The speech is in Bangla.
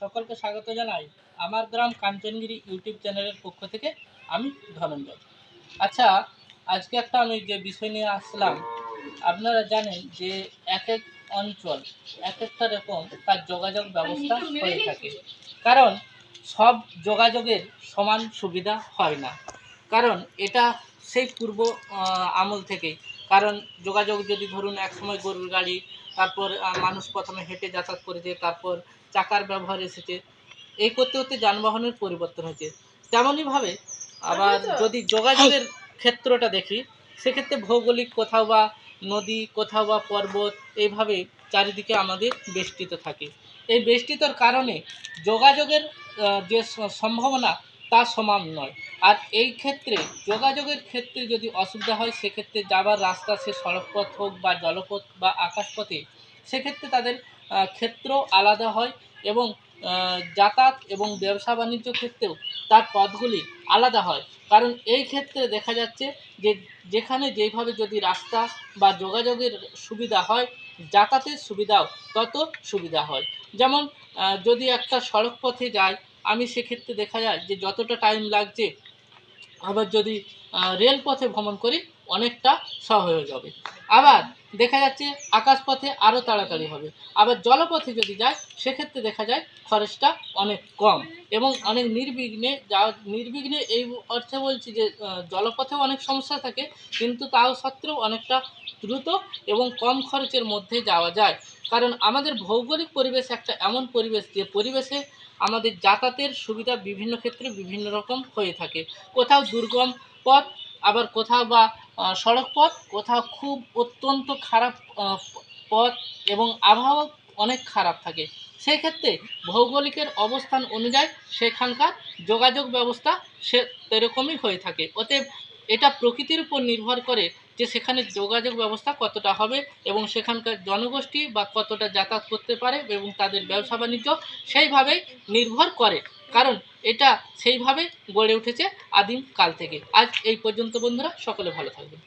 সকলকে স্বাগত জানাই আমার গ্রাম কাঞ্চনগিরি ইউটিউব চ্যানেলের পক্ষ থেকে আমি ধনঞ্জয়। আচ্ছা আজকে একটা আমি যে বিষয় নিয়ে আসলাম, আপনারা জানেন যে এক এক অঞ্চল, এক একটা রকম তার যোগাযোগ ব্যবস্থা হয়ে থাকে। কারণ সব যোগাযোগের সমান সুবিধা হয় না। কারণ এটা সেই পূর্ব আমল থেকেই। কারণ যোগাযোগ যদি ধরুন একসময় গরুর গাড়ি তারপর মানুষ প্রথমে হেঁটে যাতায়াত করেছে তারপর চাকার ব্যবহার এসেছে এই করতে করতে যানবাহনের পরিবর্তন হয়েছে। তেমনইভাবে আবার যদি যোগাযোগের ক্ষেত্রটা দেখি সেক্ষেত্রে ভৌগোলিক কোথাও বা নদী কোথাও বা পর্বত এইভাবে চারিদিকে আমাদের বেষ্টিত থাকে। এই বেষ্টিতর কারণে যোগাযোগের যে সম্ভাবনা তা সমান নয়। আর এই ক্ষেত্রে, যোগাযোগের ক্ষেত্রে যদি অসুবিধা হয়, সেক্ষেত্রে যাবার রাস্তা, সে সড়কপথ হোক বা জলপথ বা আকাশপথে, সেক্ষেত্রে তাদের ক্ষেত্র আলাদা হয় এবং যাতায়াত এবং ব্যবসা বাণিজ্য ক্ষেত্রেও তার পথগুলি আলাদা হয়। কারণ এই ক্ষেত্রে দেখা যাচ্ছে যে, যেখানে যেইভাবে যদি রাস্তা বা যোগাযোগের সুবিধা হয়, যাতায়াতের সুবিধাও তত সুবিধা হয়। যেমন যদি একটা সড়ক পথে যাই আমি সেক্ষেত্রে দেখা যায় যে যতটা টাইম লাগছে, আবার যদি রেলপথে ভ্রমণ করি, অনেকটা সহজ হয়ে যাবে। আবার দেখা যাচ্ছে আকাশপথে আরও তাড়াতাড়ি হবে। আবার জলপথে যদি যায়, সেক্ষেত্রে দেখা যায় খরচটা অনেক কম এবং অনেক নির্বিঘ্নে যা নির্বিঘ্নে এই অর্থে বলছি যে জলপথেও অনেক সমস্যা থাকে, কিন্তু তাও সত্ত্বেও অনেকটা দ্রুত এবং কম খরচের মধ্যে যাওয়া যায়। কারণ আমাদের ভৌগোলিক পরিবেশ একটা এমন পরিবেশ যে, পরিবেশে আমাদের যাতায়াতের সুবিধা বিভিন্ন ক্ষেত্রে বিভিন্ন রকম হয়ে থাকে। কোথাও দুর্গম পথ, আবার কোথাও বা আহ, সড়ক পথ কোথাও খুব অত্যন্ত খারাপ পথ এবং আবহাওয়া অনেক খারাপ থাকে। সেই ক্ষেত্রে ভৌগোলিকের অবস্থান অনুযায়ী সেখানকার যোগাযোগ ব্যবস্থা সে এরকমই হয়ে থাকে। অতএব এটা প্রকৃতির উপর নির্ভর করে যে সেখানে যোগাযোগ ব্যবস্থা কতটা হবে এবং সেখানকার জনগোষ্ঠী বা কতটা যাতায়াত করতে পারে এবং তাদের ব্যবসা বাণিজ্য সেইভাবেই নির্ভর করে। কারণ এটা সেইভাবে গড়ে উঠেছে আদিম কাল থেকে। আজ এই পর্যন্ত বন্ধুরা সকলে ভালো থাকবেন।